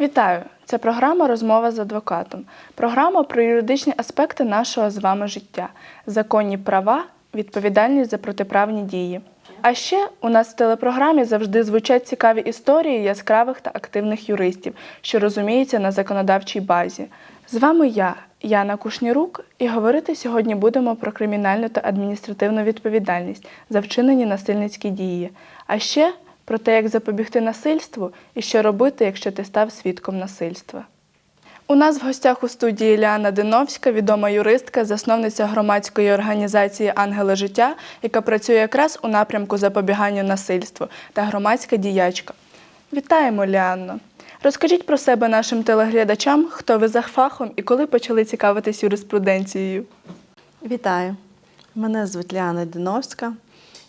Вітаю! Це програма Розмова з адвокатом. Програма про юридичні аспекти нашого з вами життя, законні права, відповідальність за протиправні дії. А ще у нас в телепрограмі завжди звучать цікаві історії яскравих та активних юристів, що розуміються на законодавчій базі. З вами я, Яна Кушнірук, і говорити сьогодні будемо про кримінальну та адміністративну відповідальність за вчинені насильницькі дії, а ще про те, як запобігти насильству і що робити, якщо ти став свідком насильства. У нас в гостях у студії Ліана Диновська, відома юристка, засновниця громадської організації Ангели життя, яка працює якраз у напрямку запобігання насильству та громадська діячка. Вітаємо, Ліанно! Розкажіть про себе нашим телеглядачам, хто ви за фахом і коли почали цікавитись юриспруденцією. Вітаю! Мене звуть Ліана Диновська.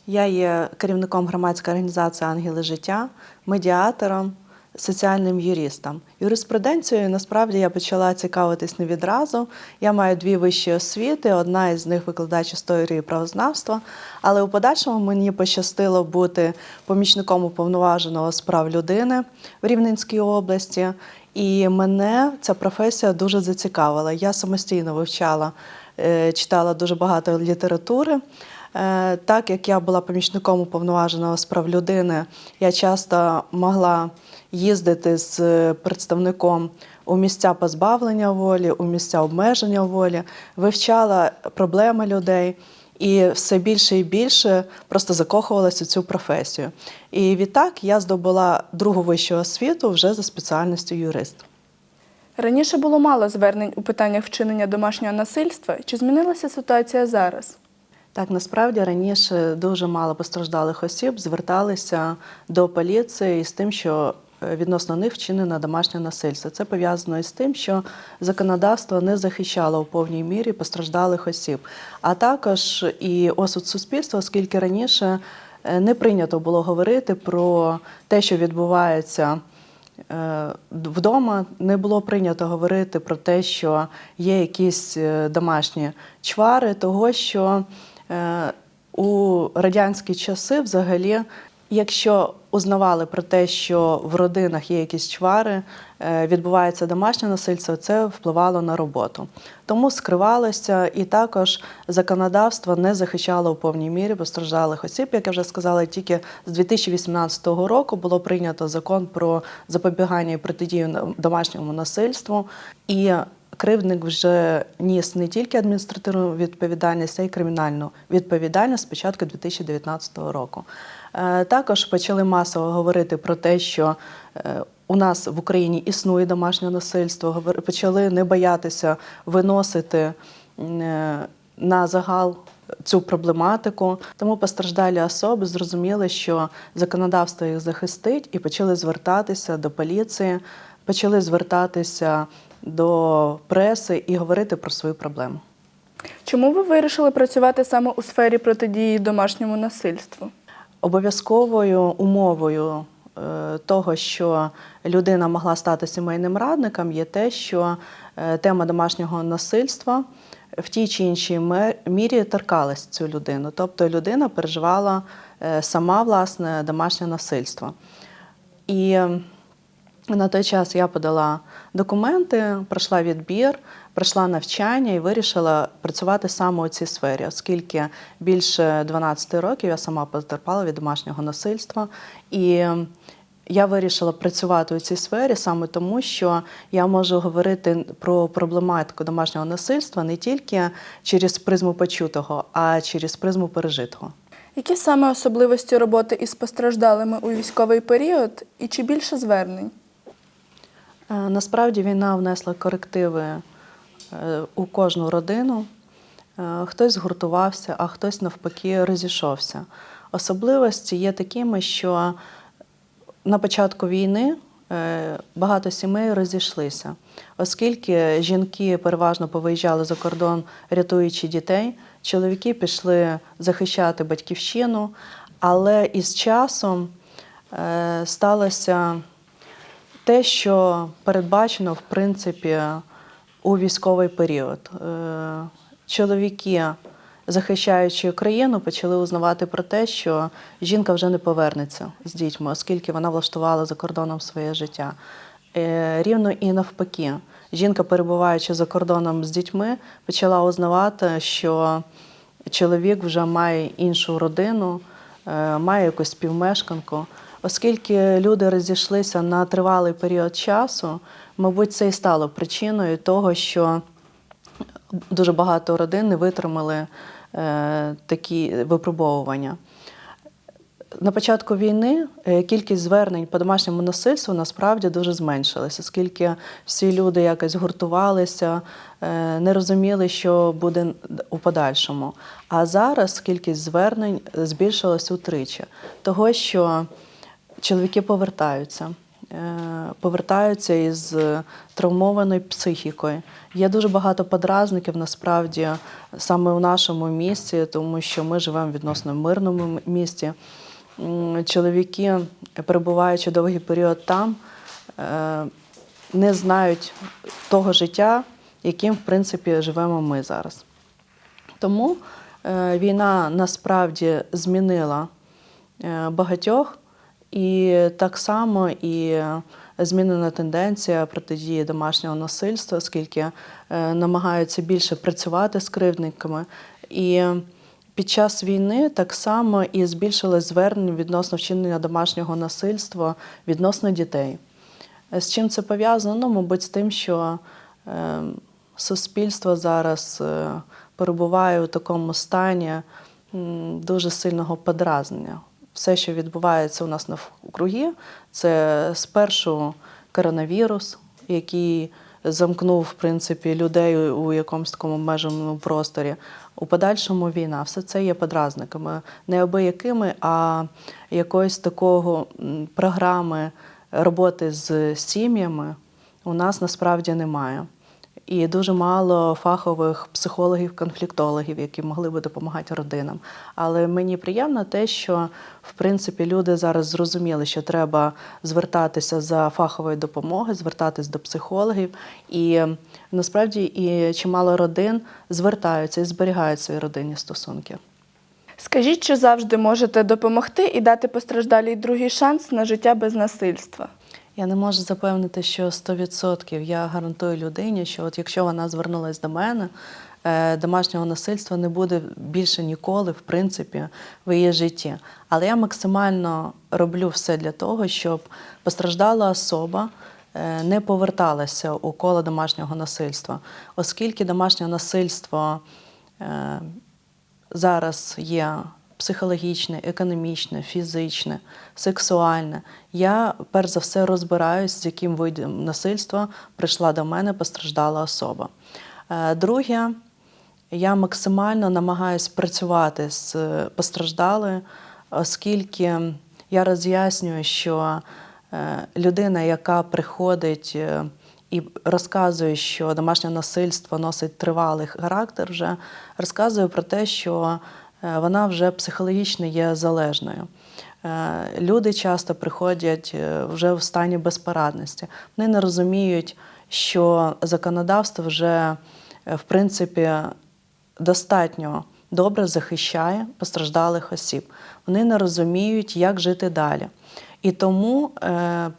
Я є керівником громадської організації Ангели життя, медіатором, соціальним юристом. Юриспруденцією насправді я почала цікавитись не відразу. Я маю дві вищі освіти, одна із них викладач історії правознавства. Але у подальшому мені пощастило бути помічником уповноваженого з прав людини в Рівненській області. І мене ця професія дуже зацікавила. Я самостійно вивчала, е, читала дуже багато літератури. Е, Так як я була помічником уповноваженого з прав людини, я часто могла їздити з представником у місця позбавлення волі, у місця обмеження волі, вивчала проблеми людей і все більше і більше просто закохувалася у цю професію. І відтак я здобула другу вищу освіту вже за спеціальністю юрист. Раніше було мало звернень у питаннях вчинення домашнього насильства. Чи змінилася ситуація зараз? Так, насправді раніше дуже мало постраждалих осіб зверталися до поліції з тим, що е, відносно них вчинено домашнє насильство. Це пов'язано із тим, що законодавство не захищало у повній мірі постраждалих осіб, а також і осуд суспільства, оскільки раніше е, не прийнято було говорити про те, що відбувається. Е, Вдома не було прийнято говорити про те, що є якісь домашні чвари, того що у радянські часи взагалі, якщо узнавали про те, що в родинах є якісь чвари, е, відбувається домашнє насильство, це впливало на роботу. Тому скривалося, і також законодавство не захищало у повній мірі постраждалих осіб. Як я вже сказала, тільки з 2018 року було прийнято закон про запобігання і протидію домашньому насильству. І кривдник вже ніс не тільки адміністративну відповідальність, а й кримінальну відповідальність з початку 2019 року. Е, Також почали масово говорити про те, що е, у нас в Україні існує домашнє насильство, почали не боятися виносити е, на загал цю проблематику. Тому постраждалі особи зрозуміли, що законодавство їх захистить, і почали звертатися до поліції, почали звертатися до преси і говорити про свої проблеми. Чому ви вирішили працювати саме у сфері протидії домашньому насильству? Обов'язковою умовою е, того, що людина могла стати сімейним радником, є те, що е, тема домашнього насильства в тій чи іншій мірі торкалась цю людину. Тобто людина переживала е, сама власне домашнє насильство. І на той час я подала документи, пройшла відбір, пройшла навчання і вирішила працювати саме у цій сфері, оскільки більше 12 років я сама потерпала від домашнього насильства. І я вирішила працювати у цій сфері саме тому, що я можу говорити про проблематику домашнього насильства не тільки через призму почутого, а через призму пережитого. Які саме особливості роботи із постраждалими у військовий період і чи більше звернень? Е, Насправді війна внесла корективи е, у кожну родину. Е, Хтось згуртувався, а хтось навпаки розійшовся. Особливості є такими, що на початку війни багато сімей розійшлися, оскільки жінки переважно повиїжджали за кордон, рятуючи дітей, чоловіки пішли захищати батьківщину, але із часом сталося те, що передбачено в принципі у військовий період. Е, Чоловіки, захищаючи країну, почали узнавати про те, що жінка вже не повернеться з дітьми, оскільки вона влаштувала за кордоном своє життя. Е, Рівно і навпаки. Жінка, перебуваючи за кордоном з дітьми, почала узнавати, що чоловік вже має іншу родину, має якусь співмешканку. Оскільки люди розійшлися на тривалий період часу, мабуть, це і стало причиною того, що дуже багато родин не витримали е, такі випробовування. На початку війни е, кількість звернень по домашньому насильству насправді дуже зменшилася, оскільки всі люди якось гуртувалися, е, не розуміли, що буде у подальшому. А зараз кількість звернень збільшилась утричі, того що чоловіки повертаються. е, Повертаються із травмованою психікою. Є дуже багато подразників насправді саме у нашому місті, тому що ми живемо в відносно мирному місті. Чоловіки, перебуваючи довгий період там, е, не знають того життя, яким, в принципі, живемо ми зараз. Тому е, війна насправді змінила е, багатьох, і так само і змінена тенденція протидії домашнього насильства, оскільки намагаються більше працювати з кривдниками. І під час війни так само і збільшилось звернень відносно вчинення домашнього насильства відносно дітей. Е, З чим це пов'язано? Ну, мабуть, з тим, що е, суспільство зараз е, перебуває у такому стані дуже сильного подразнення. Все, що відбувається у нас навкруги, це спершу коронавірус, який замкнув в принципі людей у якомусь такому обмеженому просторі. У подальшому війна. Все це є подразниками, не обиякими, а якоїсь такого програми роботи з сім'ями у нас насправді немає. І дуже мало фахових психологів-конфліктологів, які могли би допомагати родинам. Але мені приємно те, що в принципі люди зараз зрозуміли, що треба звертатися за фаховою допомогою, звертатись до психологів. І насправді і чимало родин звертаються і зберігають свої родинні стосунки. Скажіть, чи завжди можете допомогти і дати постраждалій другий шанс на життя без насильства? Я не можу запевнити, що 100% я гарантую людині, що от якщо вона звернулася до мене, е, домашнього насильства не буде більше ніколи, в принципі, в її житті. Але я максимально роблю все для того, щоб постраждала особа е, не поверталася у коло домашнього насильства, оскільки домашнє насильство е, зараз є психологічне, економічне, фізичне, сексуальне. Я перш за все розбираюсь, з яким видом насильства прийшла до мене постраждала особа. Е, Друге, я максимально намагаюсь працювати з постраждалою, оскільки я роз'яснюю, що е, людина, яка приходить е, і розказує, що домашнє насильство носить тривалий характер, вже розказує про те, що вона вже психологічно є залежною. Е, Люди часто приходять е, вже в стані безпорадності. Вони не розуміють, що законодавство вже е, в принципі достатньо добре захищає постраждалих осіб. Вони не розуміють, як жити далі. І тому е,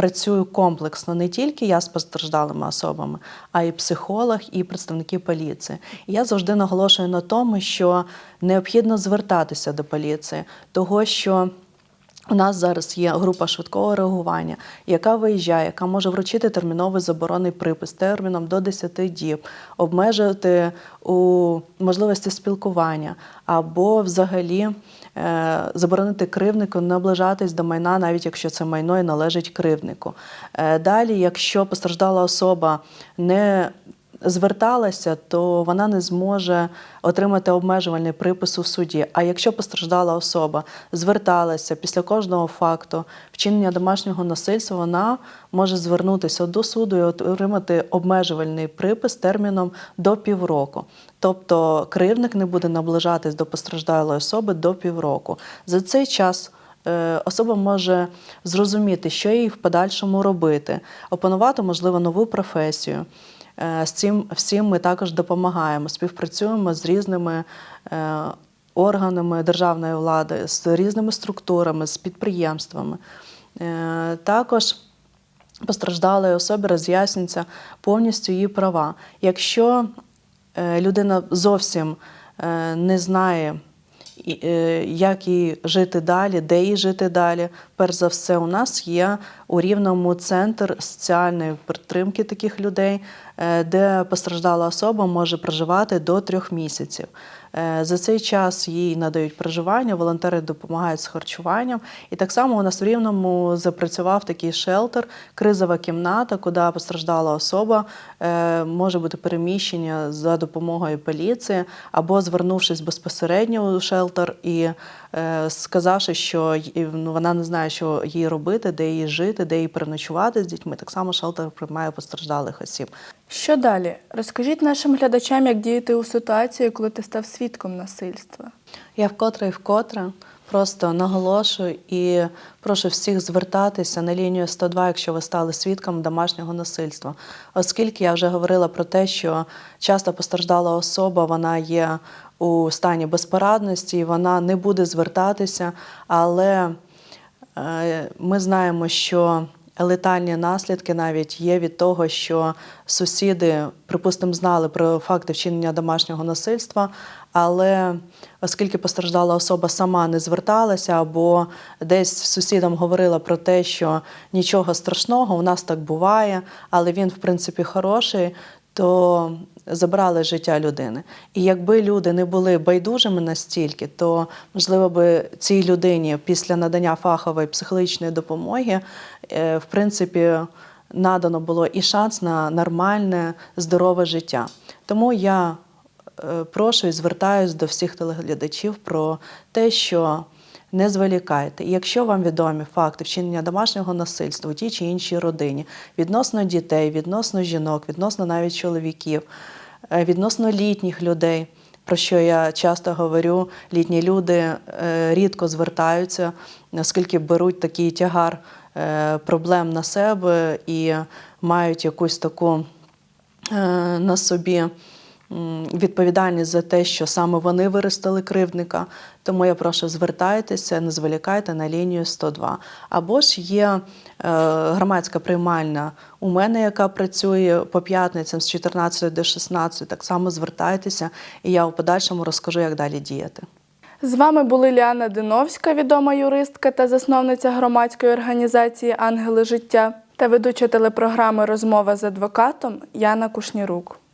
працюю комплексно не тільки я з постраждалими особами, а й психолог, і представники поліції. І я завжди наголошую на тому, що необхідно звертатися до поліції, того що. У нас зараз є група швидкого реагування, яка виїжджає, яка може вручити терміновий заборонний припис терміном до 10 діб, обмежити у можливості спілкування або взагалі заборонити кривнику наближатись до майна, навіть якщо це майно і належить кривнику. Е, далі, якщо постраждала особа не зверталася, то вона не зможе отримати обмежувальний припис у суді. А якщо постраждала особа зверталася після кожного факту вчинення домашнього насильства, вона може звернутися до суду і отримати обмежувальний припис терміном до півроку. Тобто кривник не буде наближатись до постраждалої особи до півроку. За цей час. е, Особа може зрозуміти, що їй в подальшому робити, опанувати, можливо, нову професію. Е, З цим всім ми також допомагаємо, співпрацюємо з різними е, органами державної влади, з різними структурами, з підприємствами. Е, Також постраждалої особи роз'яснюються повністю її права. Якщо людина зовсім не знає, як їй жити далі, де їй жити далі. Перш за все, у нас є у Рівному центр соціальної підтримки таких людей, е, де постраждала особа може проживати до трьох місяців. Е, За цей час їй надають проживання, волонтери допомагають з харчуванням. І так само у нас в Рівному запрацював такий шелтер, кризова кімната, куди постраждала особа е, може бути переміщення за допомогою поліції або звернувшись безпосередньо у шелтер і сказавши, що ну, вона не знає, що їй робити, де їй жити, де їй переночувати з дітьми. Так само шелтер приймає постраждалих осіб. Що далі? Розкажіть нашим глядачам, як діяти у ситуації, коли ти став свідком насильства. Я вкотре і вкотре просто наголошую і прошу всіх звертатися на лінію 102, якщо ви стали свідком домашнього насильства. Оскільки я вже говорила про те, що часто постраждала особа, вона є у стані безпорадності, вона не буде звертатися, але е, ми знаємо, що летальні наслідки навіть є від того, що сусіди, припустимо, знали про факти вчинення домашнього насильства, але оскільки постраждала особа сама не зверталася, або десь сусідам говорила про те, що нічого страшного, у нас так буває, але він, в принципі, хороший, то забрали життя людини. І якби люди не були байдужими настільки, то можливо би цій людині після надання фахової психологічної допомоги, е, в принципі, надано було і шанс на нормальне, здорове життя. Тому я е, прошу і звертаюсь до всіх телеглядачів про те, що не зволікайте. І якщо вам відомі факти вчинення домашнього насильства у тій чи іншій родині, відносно дітей, відносно жінок, відносно навіть чоловіків, е, відносно літніх людей, про що я часто говорю, літні люди е, рідко звертаються, оскільки беруть такий тягар е, проблем на себе і мають якусь таку на собі відповідальність за те, що саме вони виростили кривдника. Тому я прошу звертайтеся, не зволікайте на лінію 102. Або ж є е, громадська приймальна у мене, яка працює по п'ятницям з 14 до 16. Так само звертайтеся, і я у подальшому розкажу, як далі діяти. З вами були Ліана Диновська, відома юристка та засновниця громадської організації Ангели життя та ведуча телепрограми Розмова з адвокатом Яна Кушнірук.